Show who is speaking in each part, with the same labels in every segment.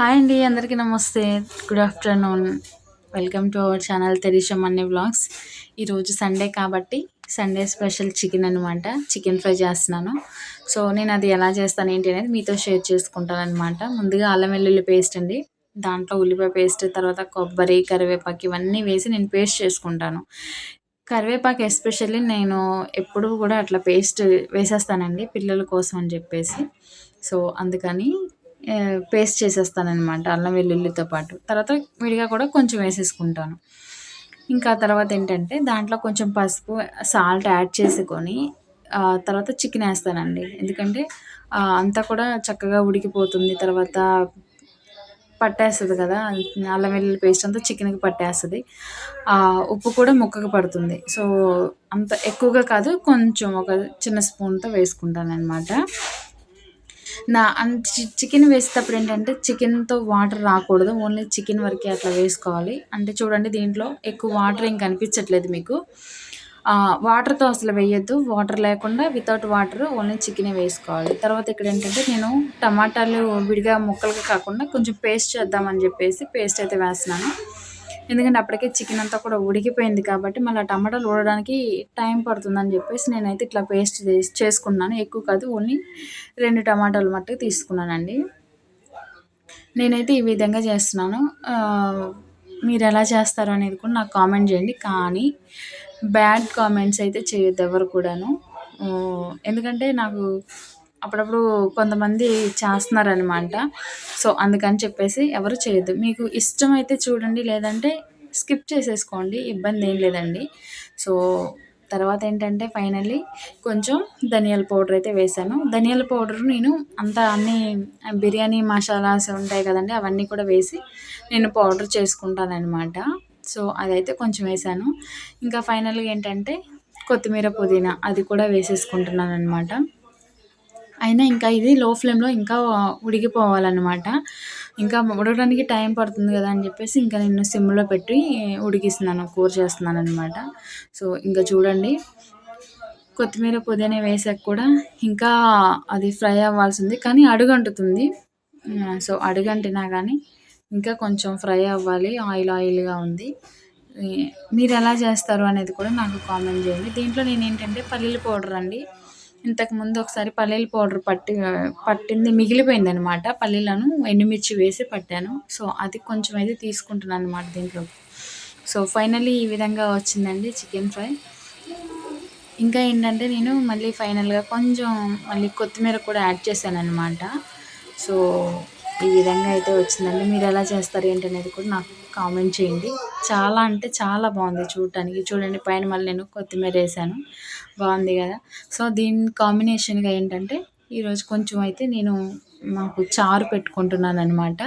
Speaker 1: Hi అండి అందరికీ నమస్తే. Good afternoon welcome to our channel Terisha అన్ని వ్లాగ్స్ ఈరోజు సండే కాబట్టి సండే స్పెషల్ చికెన్ అనమాట చికెన్ ఫ్రై చేస్తున్నాను. సో నేను అది ఎలా చేస్తాను ఏంటి అనేది మీతో షేర్ చేసుకుంటాను అనమాట ముందుగా అల్లం వెల్లుల్లి పేస్ట్ అండి. దాంట్లో ఉల్లిపాయ పేస్ట్ తర్వాత కొబ్బరి కరివేపాకు ఇవన్నీ వేసి నేను పేస్ట్ చేసుకుంటాను. కరివేపాకు ఎస్పెషల్లీ నేను ఎప్పుడు కూడా అట్లా పేస్ట్ వేసేస్తానండి పిల్లల కోసం అని చెప్పేసి. సో అందుకని పేస్ట్ చేసేస్తానమాట అల్లం వెల్లుల్లితో పాటు. తర్వాత విడిగా కూడా కొంచెం వేసేసుకుంటాను. ఇంకా తర్వాత ఏంటంటే దాంట్లో కొంచెం పసుపు సాల్ట్ యాడ్ చేసుకొని తర్వాత చికెన్ వేస్తానండి. ఎందుకంటే అంతా కూడా చక్కగా ఉడికిపోతుంది. తర్వాత పట్టేస్తుంది కదా అల్లం వెల్లుల్లి పేస్ట్ అంతా చికెన్కి పట్టేస్తుంది. ఉప్పు కూడా ముక్కకు పడుతుంది. సో అంత ఎక్కువగా కాదు కొంచెం ఒక చిన్న స్పూన్తో వేసుకుంటాను అనమాట నా చికెన్ వేసేటప్పుడు ఏంటంటే చికెన్తో వాటర్ రాకూడదు. ఓన్లీ చికెన్ వరకే అట్లా వేసుకోవాలి. అంటే చూడండి దీంట్లో ఎక్కువ వాటర్ ఏం కనిపించట్లేదు మీకు. వాటర్తో అసలు వేయొద్దు. వాటర్ లేకుండా వితౌట్ వాటర్ ఓన్లీ చికెనే వేసుకోవాలి. తర్వాత ఇక్కడ ఏంటంటే నేను టమాటాలు విడిగా ముక్కలుగా కాకుండా కొంచెం పేస్ట్ చేద్దామని చెప్పేసి పేస్ట్ అయితే వేస్తున్నాను. ఎందుకంటే అప్పటికే చికెన్ అంతా కూడా ఉడికిపోయింది కాబట్టి మళ్ళీ టమాటాలు ఊడడానికి టైం పడుతుందని చెప్పేసి నేనైతే ఇట్లా పేస్ట్ చేసుకున్నాను. ఎక్కువ కాదు ఓన్లీ రెండు టమాటాలు మట్టుకు తీసుకున్నానండి. నేనైతే ఈ విధంగా చేస్తున్నాను. మీరు ఎలా చేస్తారు అనేది కూడా నాకు కామెంట్ చేయండి. కానీ బ్యాడ్ కామెంట్స్ అయితే చేయొద్దు ఎవరు కూడాను. ఎందుకంటే నాకు అప్పుడప్పుడు కొంతమంది చేస్తున్నారనమాట. సో అందుకని చెప్పేసి ఎవరు చేయొద్దు. మీకు ఇష్టమైతే చూడండి లేదంటే స్కిప్ చేసేసుకోండి ఇబ్బంది ఏం లేదండి. సో తర్వాత ఏంటంటే ఫైనల్లీ కొంచెం ధనియాల పౌడర్ అయితే వేసాను ధనియాల పౌడర్ నేను అంతా అన్ని బిర్యానీ మసాలాస్ ఉంటాయి కదండి అవన్నీ కూడా వేసి నేను పౌడర్ చేసుకుంటాను అనమాట సో అదైతే కొంచెం వేసాను ఇంకా ఫైనల్గా ఏంటంటే కొత్తిమీర పుదీనా అది కూడా వేసేసుకుంటున్నాను అనమాట అయినా ఇంకా ఇది లో ఫ్లేమ్లో ఇంకా ఉడికిపోవాలన్నమాట. ఇంకా ఉడకడానికి టైం పడుతుంది కదా అని చెప్పేసి ఇంకా నేను సిమ్లో పెట్టి ఉడికిస్తున్నాను కూర చేస్తున్నాను అనమాట సో ఇంకా చూడండి. కొత్తిమీర పుదీనా వేసాక కూడా ఇంకా అది ఫ్రై అవ్వాల్సింది కానీ అడుగంటుతుంది. సో అడుగంటినా కానీ ఇంకా కొంచెం ఫ్రై అవ్వాలి ఆయిల్ ఆయిల్గా ఉంది. మీరు ఎలా చేస్తారు అనేది కూడా నాకు కామెంట్ చేయండి. దీంట్లో నేను ఏంటంటే పల్లీల పౌడర్ అండి. ఇంతకుముందు ఒకసారి పల్లీల పౌడర్ పట్టి పట్టింది మిగిలిపోయింది అనమాట పల్లీలను ఎండుమిర్చి వేసి పట్టాను. సో అది కొంచెం అయితే తీసుకుంటున్నాను అనమాట దీంట్లో. సో ఫైనలీ ఈ విధంగా వచ్చిందండి చికెన్ ఫ్రై. ఇంకా ఏంటంటే నేను మళ్ళీ ఫైనల్గా కొంచెం మళ్ళీ కొత్తిమీర కూడా యాడ్ చేశాను అనమాట సో ఈ విధంగా అయితే వచ్చిందండి. మీరు ఎలా చేస్తారు ఏంటనేది కూడా నాకు కామెంట్ చేయండి. చాలా అంటే చాలా బాగుంది చూడటానికి. చూడండి పైన మళ్ళీ నేను కొత్తిమీర వేసాను. బాగుంది కదా? సో దీని కాంబినేషన్గా ఏంటంటే ఈరోజు కొంచెం అయితే నేను మాకు చారు పెట్టుకుంటున్నాను అనమాట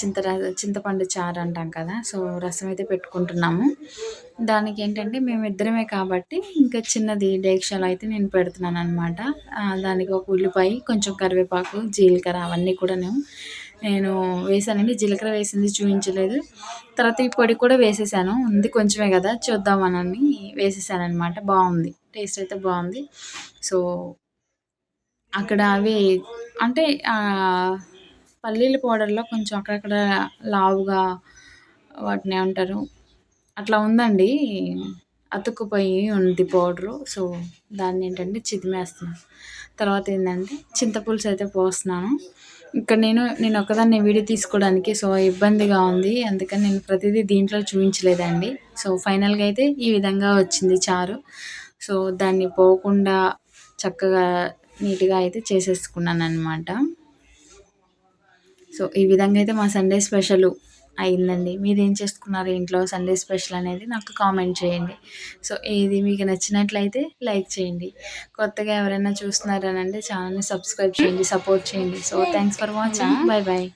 Speaker 1: చింత చింతపండు చారు అంటాం కదా? సో రసం అయితే పెట్టుకుంటున్నాము. దానికి ఏంటంటే మేము ఇద్దరమే కాబట్టి ఇంకా చిన్నది డేక్షాలు అయితే నేను పెడుతున్నాను అనమాట దానికి ఒక ఉల్లిపాయ కొంచెం కరివేపాకు జీలకర్ర అవన్నీ కూడా నేను నేను వేసానండి జీలకర్ర వేసింది చూపించలేదు తర్వాత ఈ పొడి కూడా వేసేసాను. ఉంది కొంచెమే కదా. చూద్దామనని వేసేసాను అనమాట బాగుంది. టేస్ట్ అయితే బాగుంది. సో అక్కడ అవి అంటే పల్లీల పౌడర్లో కొంచెం అక్కడక్కడ లావుగా వాటిని ఏమంటారు? అట్లా ఉందండి. అతుక్కుపోయి ఉంది పౌడరు సో దాన్ని ఏంటంటే చిదిమేస్తున్నాను తర్వాత ఏంటంటే చింతపులుసు అయితే పోస్తున్నాను. ఇక్కడ నేను నేను ఒకదాన్ని వీడియో తీసుకోవడానికి సో ఇబ్బందిగా ఉంది. అందుకని నేను ప్రతిదీ దీంట్లో చూపించలేదండి సో ఫైనల్గా అయితే ఈ విధంగా వచ్చింది చారు. సో దాన్ని పోకుండా చక్కగా నీట్గా అయితే చేసేసుకున్నాను అనమాట సో ఈ విధంగా అయితే మా సండే స్పెషల్ అయిందండి. మీరు ఏం చేసుకున్నారు ఇంట్లో సండే స్పెషల్ అనేది నాకు కామెంట్ చేయండి. సో ఇది మీకు నచ్చినట్లయితే లైక్ చేయండి. కొత్తగా ఎవరైనా చూస్తున్నారనంటే ఛానల్ని సబ్స్క్రైబ్ చేయండి సపోర్ట్ చేయండి. So thanks for watching bye bye